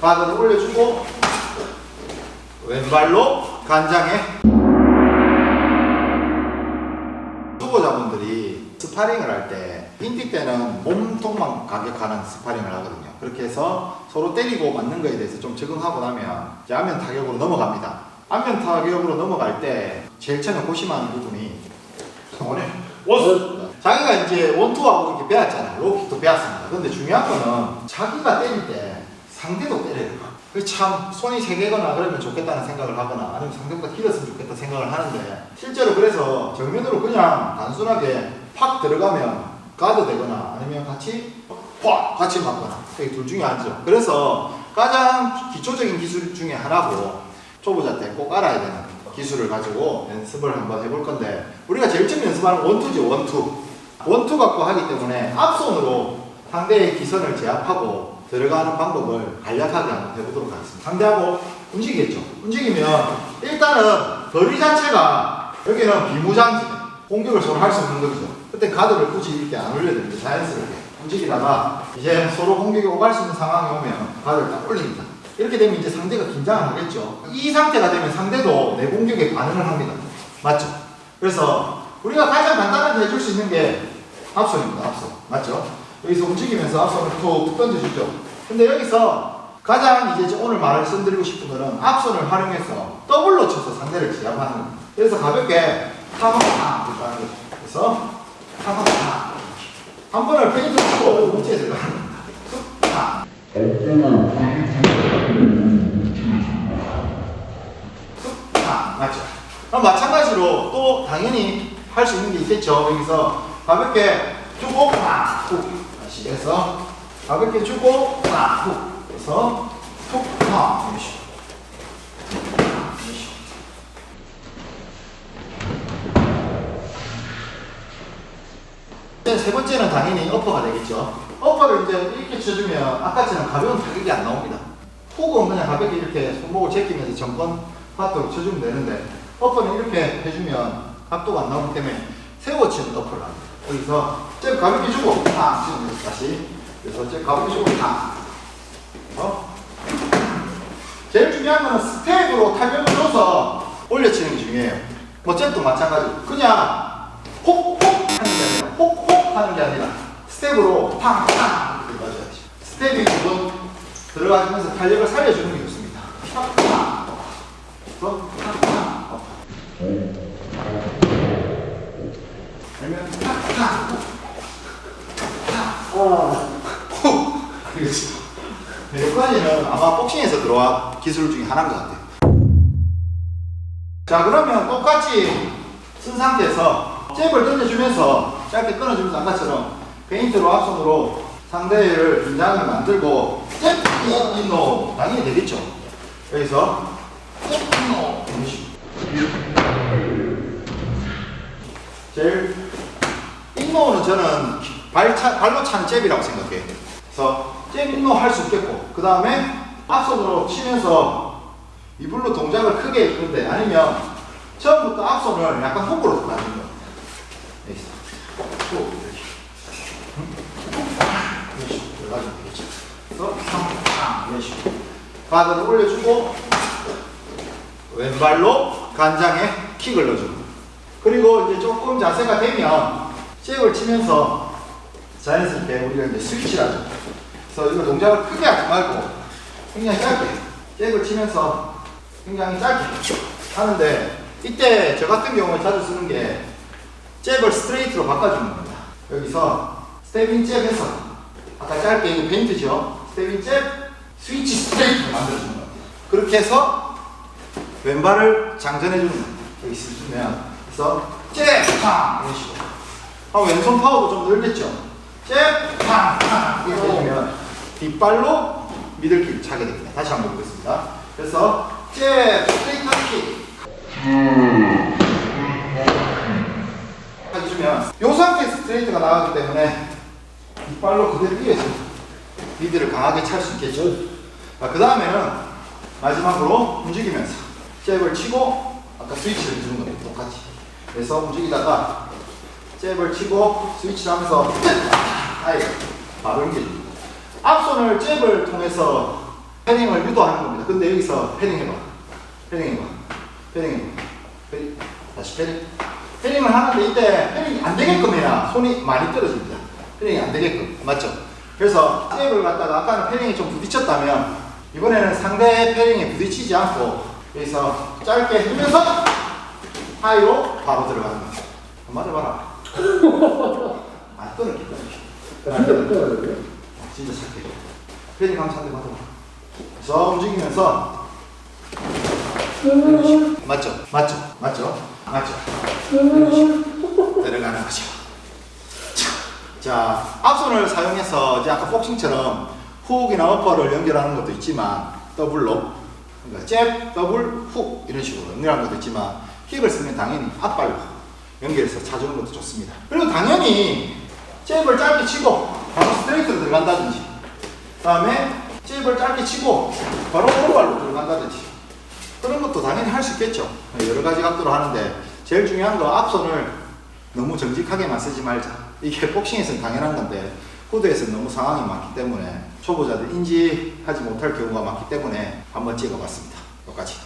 바늘을 올려주고 왼발로 간장에 초보자분들이 스파링을 할 때 빈티 때는 몸통만 가격하는 스파링을 하거든요. 그렇게 해서 서로 때리고 맞는 거에 대해서 좀 적응하고 나면 이제 안면 타격으로 넘어갑니다. 안면 타격으로 넘어갈 때 제일 처음에 고심하는 부분이 오늘 원수. 자기가 이제 원투하고 이렇게 배웠잖아. 로킥도 배웠습니다. 근데 중요한 거는 자기가 때릴 때 상대도 때려요. 그참 손이 세 개거나 그러면 좋겠다는 생각을 하거나 아니면 상대보다 길었으면 좋겠다 생각을 하는데 실제로 그래서 정면으로 그냥 단순하게 팍 들어가면 가도 되거나 아니면 같이 팍 같이 맞거나 이둘 중에 하나죠. 그래서 가장 기초적인 기술 중에 하나고 초보자 때 꼭 알아야 되는 기술을 가지고 연습을 한번 해볼 건데 우리가 제일 처음 연습하는 원투죠 원투 원투 갖고 하기 때문에 앞손으로 상대의 기선을 제압하고 들어가는 방법을 간략하게 한번 해보도록 하겠습니다 상대하고 움직이겠죠 움직이면 일단은 거리 자체가 여기는 비무장지 공격을 서로 할수 있는 거죠 그때 가드를 굳이 이렇게 안 올려야 됩니다 자연스럽게 움직이다가 이제 서로 공격이 오갈 수 있는 상황이 오면 가드를 딱 올립니다 이렇게 되면 이제 상대가 긴장을 하겠죠. 이 상태가 되면 상대도 내 공격에 반응을 합니다. 맞죠? 그래서 우리가 가장 간단하게 해줄 수 있는 게 앞손입니다. 앞손. 맞죠? 여기서 움직이면서 앞손을 툭 던져주죠. 근데 여기서 가장 이제 오늘 말씀드리고 싶은 거는 앞손을 활용해서 더블로 쳐서 상대를 제압하는 거예요. 그래서 가볍게 탕탕 이렇게 하는 거죠. 그래서 탕탕 한 번을 페인트 치고 문제에 들어가는 아, 맞죠. 그럼 마찬가지로 또 당연히 할 수 있는 게 있겠죠. 여기서 가볍게 주고. 해서 가볍게 주고 이런 식으로. 이런 식으로. 이제 세 번째는 당연히 어퍼가 되겠죠. 어퍼를 이제 이렇게 쳐주면 아까처럼 가벼운 타격이 안 나옵니다. 훅은 그냥 가볍게 이렇게 손목을 제끼면서 정권 파트로 쳐주면 되는데 어퍼는 이렇게 해주면 각도가 안 나오기 때문에 세워 치는 어퍼를 합니다. 여기서 잽 가볍게 주고 탁 거죠. 다시 그래서 잽 가볍게 주고 탁 어? 제일 중요한 거는 스텝으로 타격을 줘서 올려치는 게 중요해요. 뭐 잽도 마찬가지. 그냥 혹혹 하는 게 아니라 혹혹 하는 게 아니라 스텝으로 탕탕 이렇게 맞아야지. 스텝이 두번 들어가면서 탄력을 살려주는 게 좋습니다. 탕탕. 그래서 탕탕. 업. 아니 탕. 후. 그렇지. 네, 여기까지는 아마 복싱에서 들어와 기술 중에 하나인 것 같아요. 자, 그러면 똑같이 쓴 상태에서 잽을 던져주면서 짧게 끊어주면서 아까처럼 페인트로 앞손으로 상대를 긴장을 만들고 잽, 이, 이노 당연히 되겠죠. 여기서 잽, 식으로. 제일 인노는 저는 발 차, 발로 차는 잽이라고 생각해요. 그래서 잽 인노 할 수 있겠고 그 다음에 앞손으로 치면서 이불로 동작을 크게 해주는데 아니면 처음부터 앞손을 약간 되겠죠. 그래서 팡팡 이런 식으로 바늘을 올려주고 왼발로 간장에 킥을 넣어주고 그리고 이제 조금 자세가 되면 잽을 치면서 자연스럽게 우리가 이제 스위치를 하죠. 그래서 이거 동작을 크게 하지 말고 굉장히 짧게 잽을 치면서 굉장히 짧게 하는데 이때 저 같은 경우에 자주 쓰는 게 잽을 스트레이트로 바꿔주는 겁니다. 여기서 스텝인 잽에서 아까 짧게 이거 페인트죠. 스텝인 잽 스위치 스트레이트로 만들어주는 겁니다. 그렇게 해서 왼발을 장전해주는 거예요. 여기 있으면 그래서 잽! 팡! 이런 식으로 아, 왼손 파워도 좀 늘겠죠? 잽! 팡! 팡! 이렇게 해주면 뒷발로 미들킥 차게 됩니다. 다시 한번 보겠습니다. 그래서 잽! 스트레이트 킥 해주면 이 상태에서 스트레이트가 나가기 때문에 뒷발로 그대로 이어서 미드를 강하게 찰 수 있겠죠. 아, 그 다음에는 마지막으로 움직이면서 잽을 치고 아까 스위치를 주는 겁니다. 똑같이. 그래서 움직이다가 잽을 치고 스위치를 하면서 아예 바로 연결입니다. 앞손을 잽을 통해서 패닝을 유도하는 겁니다. 근데 여기서 패닝 해봐. 패닝 해봐. 패닝 해봐. 패닝. 다시 패닝. 패닝을 하는데 이때 패닝이 안 되게끔 해야 손이 많이 떨어집니다. 패닝이 안 되게끔. 맞죠? 그래서 잽을 갖다가 아까는 패닝이 좀 부딪혔다면 이번에는 상대 패닝에 부딪히지 않고 여기서 짧게 해주면서 하이로 바로 들어가는 거죠. 맞아봐라. 아, 끊을게, 끊을게. 진짜 착해. 패닝 한번 상대 맞아봐. 그래서 움직이면서 맞죠? 맞죠? 맞죠? 맞죠? 들어가는 거죠. 자, 앞손을 사용해서 이제 아까 복싱처럼 훅이나 어퍼를 연결하는 것도 있지만 더블로 그러니까 잽, 더블, 훅 이런 식으로 연결하는 것도 있지만 킥을 쓰면 당연히 앞발로 연결해서 차주는 것도 좋습니다. 그리고 당연히 잽을 짧게 치고 바로 스트레이트로 들어간다든지 다음에 잽을 짧게 치고 바로 오른발로 들어간다든지 그런 것도 당연히 할 수 있겠죠. 여러 가지 각도로 하는데 제일 중요한 거 앞손을 너무 정직하게만 쓰지 말자. 이게 복싱에서는 당연한 건데 후드에서는 너무 상황이 많기 때문에 초보자들 인지하지 못할 경우가 많기 때문에 한번 찍어봤습니다. 똑같이.